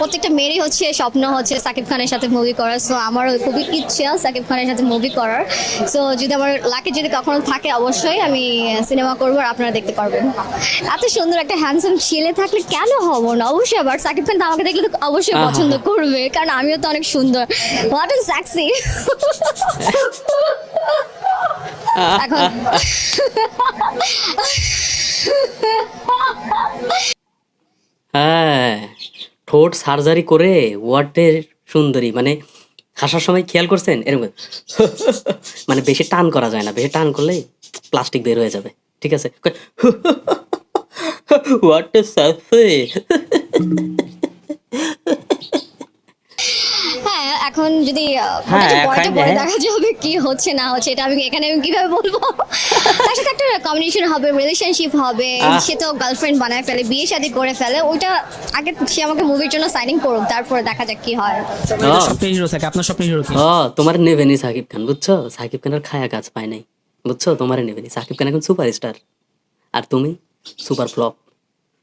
প্রত্যেকটা মেয়েরই হচ্ছে স্বপ্ন হচ্ছে সাকিব খানের সাথে মুভি করার সো আমারও খুবই ইচ্ছা সাকিব খানের সাথে মুভি করার। সো যদি আমার লাকে যদি কখনো থাকে অবশ্যই আমি সিনেমা করব আর আপনারা দেখতে পারবেন। এত সুন্দর একটা হ্যান্ডসাম ছেলে থাকলে কেন হব না? অবশ্যই আবার সাকিব খান তো আমাকে দেখলে তো অবশ্যই পছন্দ করবে কারণ আমিও তো অনেক সুন্দর। হোয়াট ইজ সেক্সি এখন ঠোঁট সার্জারি করে ওয়াটের সুন্দরী মানে হাসার সময় খেয়াল করছেন? এরকম মানে বেশি টান করা যায় না, বেশি টান করলে প্লাস্টিক বের হয়ে যাবে, ঠিক আছে? হোয়াট হ্যাঁ এখন যদি হ্যাঁ, পরে পরে হ্যাঁ। দেখা যাবে কি হচ্ছে না হচ্ছে এটা আমি এখানে আমি কীভাবে বলব? তার সাথে একটা কমিউনিকেশন হবে রিলেশনশিপ হবে সে তো গার্লফ্রেন্ড বানায় ফেলে বিয়ে শাদী করে ফেলে ওইটা আগে সে আমাকে মুভির জন্য সাইনিং করুক তারপরে দেখা যাক কি হয়। স্বপ্নের হিরো থাকে আপনার স্বপ্নের হিরো কি? ও তোমার নেবেনি সাকিব খান বুঝছ? সাকিব খানের খায়া কাজ পায় নাই বুঝছ? তোমার নেবেনি। সাকিব খান এখন সুপার স্টার আর তুমি? সুপার ফ্লপ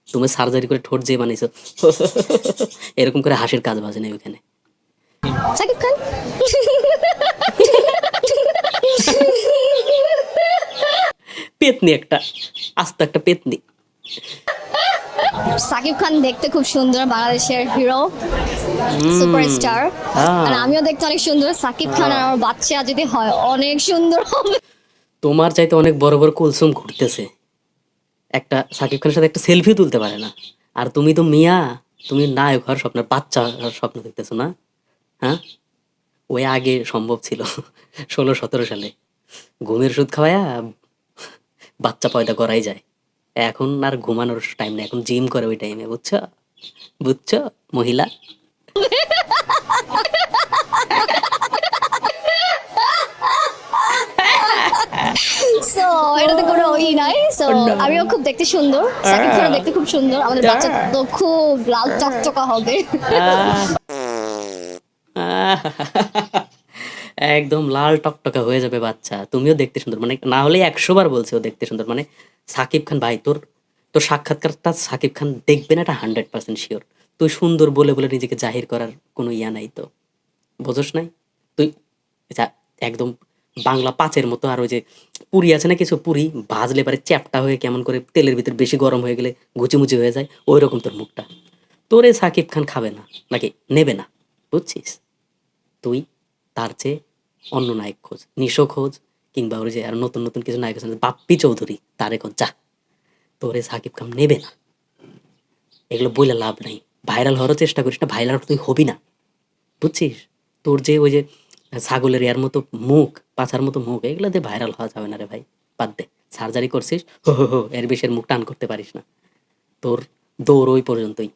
তুমি সার্জারি করে ঠোঁট যে বানাইছো। এরকম করে হাসির কাজ বাজে নেই ওখানে। সাকিব খান পেতনি একটা আস্ত একটা পেতনি। সাকিব খান দেখতে খুব সুন্দর বাংলাদেশের হিরো সুপারস্টার। আহ। আর আমিও দেখতে অনেক সুন্দর সাকিব খান আর আমার বাচ্চা যদি হয় অনেক সুন্দর হবে। তোমার চাইতে অনেক বড় বড় কুলসুম ঘুরতেছে। একটা সাকিব খানের সাথে একটা সেলফি তুলতে পারে না। আর তুমি তো মিয়া তুমি নায়ক হওয়ার স্বপ্ন বাচ্চা হওয়ার স্বপ্ন দেখতেছো না? হ্যাঁ? ওই আগে সম্ভব ছিল ষোলো সতেরো সালে। ঘুমের ওষুধ খাওয়ায়া বাচ্চা পয়দা করাই যায়। এখন আর ঘুমানোর টাইম নেই এখন জিম করে ওই টাইমে বুঝছ? বুঝছ মহিলা? সো এটাতে কোনো নাই। সো আমিও খুব দেখতে সুন্দর। সাকিব খানও দেখতে খুব সুন্দর। আমাদের বাচ্চা তো খুব লাল চকচকা হবে। একদম লাল টকটকা হয়ে যাবে বাচ্চা। তুমিও দেখতে সুন্দর। মানে না হলে একশো বার বলছে ও দেখতে সুন্দর। মানে সাকিব খান, ভাই, তোর তোর সাক্ষাৎকারটা সাকিব খান দেখবে না এটা হান্ড্রেড পার্সেন্ট শিওর তুই সুন্দর বলে বলে নিজেকে জাহির করার কোনো ইয়া নাই তো। বোঝস নাই? তুই একদম বাংলা পাঁচের মতো আর ওই যে পুরি আছে না কিছু পুরি, ভাজলে পারে চ্যাপটা হয়ে কেমন করে তেলের ভিতর বেশি গরম হয়ে গেলে ঘুচিমুচি হয়ে যায় ওই রকম তোর মুখটা। তোরে সাকিব খান খাবে না, নাকি নেবে না, বুঝছিস? তুই, তার চেয়ে অন্য নায়ক খোঁজ নিশো খোঁজ, কিংবা ওই যে আর নতুন নতুন কিছু নায়ক আছে, বাপ্পি চৌধুরী, তারে খোঁজ, যা। তোরে সাকিব খান নেবে না। এগুলো বইলে লাভ নাই। ভাইরাল হওয়ারও চেষ্টা করিস না, ভাইরাল তুই হবি না। বুঝছিস? তোর যে ওই যে ছাগলের ইয়ার মতো মুখ, পাছার মতো মুখ, এগুলো দিয়ে ভাইরাল হওয়া যাবে না রে ভাই। বাদ দে। সার্জারি করছিস, হো হো এর বেশি এর মুখ টান করতে পারিস না। তোর দৌড় ওই পর্যন্তই।